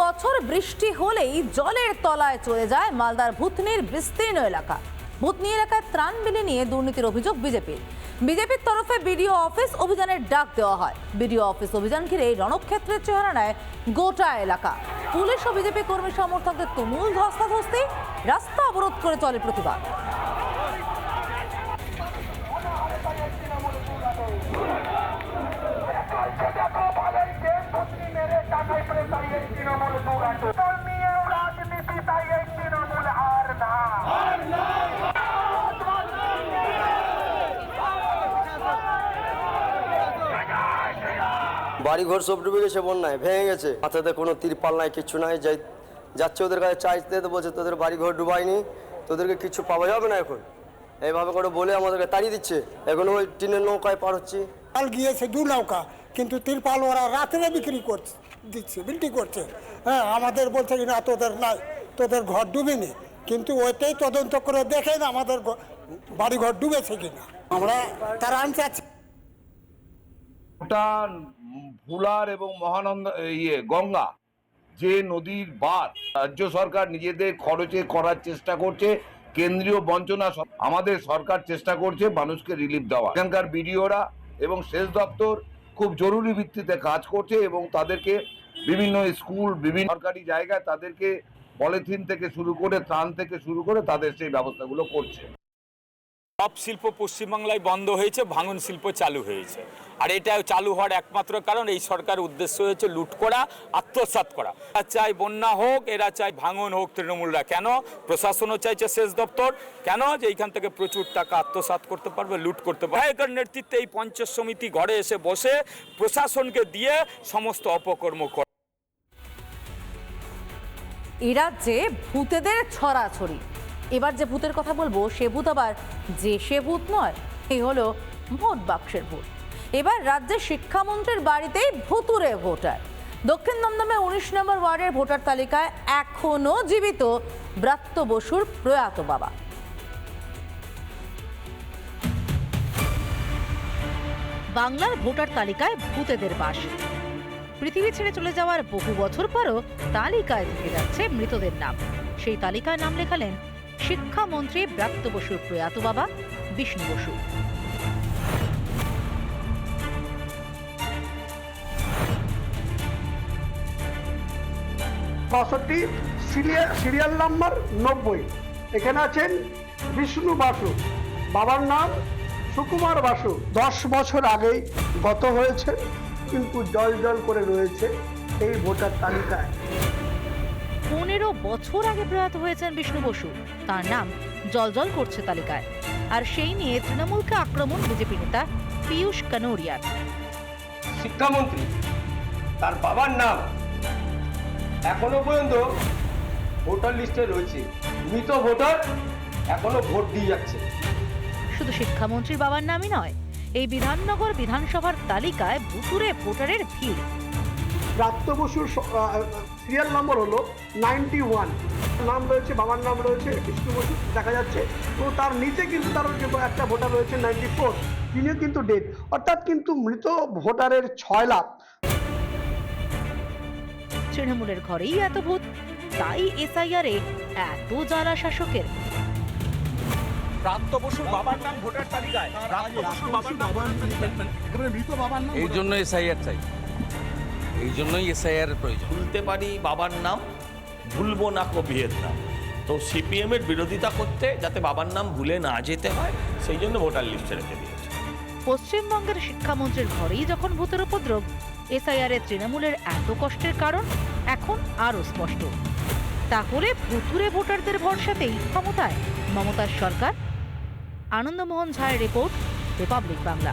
বছর বৃষ্টি হলেই জলের তলায় চলে যায় মালদার ভূতনির বিস্তীর্ণ এলাকা। ভূতনি এলাকায় ত্রাণ বিলি নিয়ে দুর্নীতির অভিযোগ বিজেপির। বিজেপির তরফে বিডিও অফিস অভিযানের ডাক দেওয়া হয়। বিডিও অফিস অভিযান ঘিরে রণক্ষেত্রের চেহারা নেয় গোটা এলাকা। পুলিশ ও বিজেপি কর্মী সমর্থকদের তুমুল ধস্তাধস্তি, রাস্তা অবরোধ করে চলে প্রতিবাদ। বাড়ি ঘর সব ডুবে গেছে বন্যায় ভেঙে গেছে। মাথাতে কোনো তিরপাল নাই কিচ্ছু নাই যাই যাচ্ছে ওদের কাছে চাইতে তো বলছে তোদের বাড়ি ঘর ডুবায়নি তোদেরকে কিছু পাওয়া যাবে না এখন? এইভাবে করে বলে আমাদেরকে তাড়িয়ে দিচ্ছে। এখন ওই টিনের নৌকায় পার হচ্ছি। কাল গিয়েছে দু নৌকা কিন্তু তিরপাল ওরা রাত্রে বিক্রি করছে দিচ্ছে বিক্রি করছে। হ্যাঁ আমাদের বলছে কি না তোদের নাই তোদের ঘর ডুবেনি। কিন্তু ওইটাই তদন্ত করে দেখে না আমাদের ঘ- বাড়ি ঘর ডুবেছে কিনা। আমরা তারা আনতে আছি ভুলার এবং মহানন্দ ইয়ে গঙ্গা যে নদীর বাঁধ, রাজ্য সরকার নিজেদের খরচে করার চেষ্টা করছে, কেন্দ্রীয় বঞ্চনা আমাদের সরকার চেষ্টা করছে মানুষকে রিলিফ দেওয়া এখানকার বিডিওরা এবং সেচ দপ্তর খুব জরুরি ভিত্তিতে কাজ করছে এবং তাদেরকে বিভিন্ন স্কুল, বিভিন্ন সরকারি জায়গায় তাদেরকে পলিথিন থেকে শুরু করে ত্রাণ থেকে শুরু করে তাদের সেই ব্যবস্থাগুলো করছে। সব শিল্প পশ্চিমবাংলায় বন্ধ হয়েছে, ভাঙন শিল্প চালু হয়েছে। আর এটা চালু হওয়ার একমাত্র কারণ, এই সরকার উদ্দেশ্য হয়েছে লুট করা, আত্মসাৎ করা। এরা চাই বন্যা হোক, এরা চাই ভাঙন হোক তৃণমূলরা। কেন? প্রশাসনও চাইছে সেচ দপ্তর। কেন? যে এইখান থেকে প্রচুর টাকা আত্মসাৎ করতে পারবে, লুট করতে পারবে। বিধায়কের নেতৃত্বে এই পঞ্চায়েত সমিতি ঘরে এসে বসে প্রশাসনকে দিয়ে সমস্ত অপকর্ম করে। এ রাজ্যে ভূতেদের ছড়াছড়ি। এবার যে ভূতের কথা বলব, সে ভূত আবার যে সে ভূত নয় এই হলো ভোট বাক্সের ভূত। এবার রাজ্যের শিক্ষামন্ত্রীর বাড়িতেই ভুতুরে ভোটার। দক্ষিণ দমদমে উনিশ নম্বর ওয়ার্ডের ভোটার তালিকায় এখনও জীবিত ব্রাত্য বসুর প্রয়াত বাবা। বাংলার ভোটার তালিকায় ভূতেদের বাস। পৃথিবী ছেড়ে চলে যাওয়ার বহু বছর পরও তালিকায় থেকে যাচ্ছে মৃতদের নাম। সেই তালিকায় নাম লেখালেন শিক্ষামন্ত্রী ব্রাত্য বসুর প্রয়াত বাবা, বিষ্ণু বসু। বাষট্টি, সিরিয়াল সিরিয়াল নাম্বার নব্বই। এখানে আছেন বিষ্ণু বাসু। বাবার নাম সুকুমার বাসু। দশ বছর আগেই গত হয়েছে, কিন্তু জল জল করে রয়েছে এই ভোটার তালিকায়। পনেরো বছর আগে প্রয়াত হয়েছেন বিষ্ণু বসু। তার নাম জলজল করছে তালিকায়। আর সেই নিয়ে তৃণমূলকে আক্রমণ বিজেপি নেতা পীয়ূষ কানোরিয়ার। শিক্ষামন্ত্রী তার বাবার নাম এখনও পর্যন্ত ভোটার লিস্টে রয়েছে। মৃত ভোটার এখনও ভোট দিয়ে যাচ্ছে। শুধু শিক্ষামন্ত্রীর বাবার নামই নয় এই বিধাননগর বিধানসভার তালিকায় ভুতুরে ভোটারের ভিড়। প্রাপ্ত বসুর সিরিয়াল নম্বর হলো নাইনটি ওয়ান নাম রয়েছে বাবার নাম রয়েছে বিষ্ণু বসু দেখা যাচ্ছে। তো তার নিচে কিন্তু তার যে একটা ভোটার রয়েছে নাইনটি ফোর তিনিও কিন্তু ডেট অর্থাৎ কিন্তু মৃত ভোটারের ছয় লাখ। তৃণমূলের ঘরেই এত ভূত তাই এসআইআর এ এত জ্বালা শাসকের। বাবার নাম ভোটার তালিকায়। প্রাপ্ত বসুর বাবার নাম এই জন্য এসআইআর চাই। এই জন্যই এসআইআর প্রয়োজন। ভুলতে পারি বাবার নাম ভুলবো না কবিয়ের নাম। তো সিপিএম এর বিরোধিতা করতে যাতে বাবার নাম ভুলে না যেতে হয় সেই জন্য ভোটার লিস্টে রেখে দিয়েছে। পশ্চিমবঙ্গের শিক্ষামন্ত্রীর ঘরেই যখন ভূতের উপদ্রব এসআইআর এ তৃণমূলের এত কষ্টের কারণ এখন আরও স্পষ্ট। তাহলে ভুতুরে ভোটারদের ভরসাতেই ক্ষমতায় মমতার সরকার? আনন্দমোহন ঝায়ের রিপোর্ট রিপাবলিক বাংলা।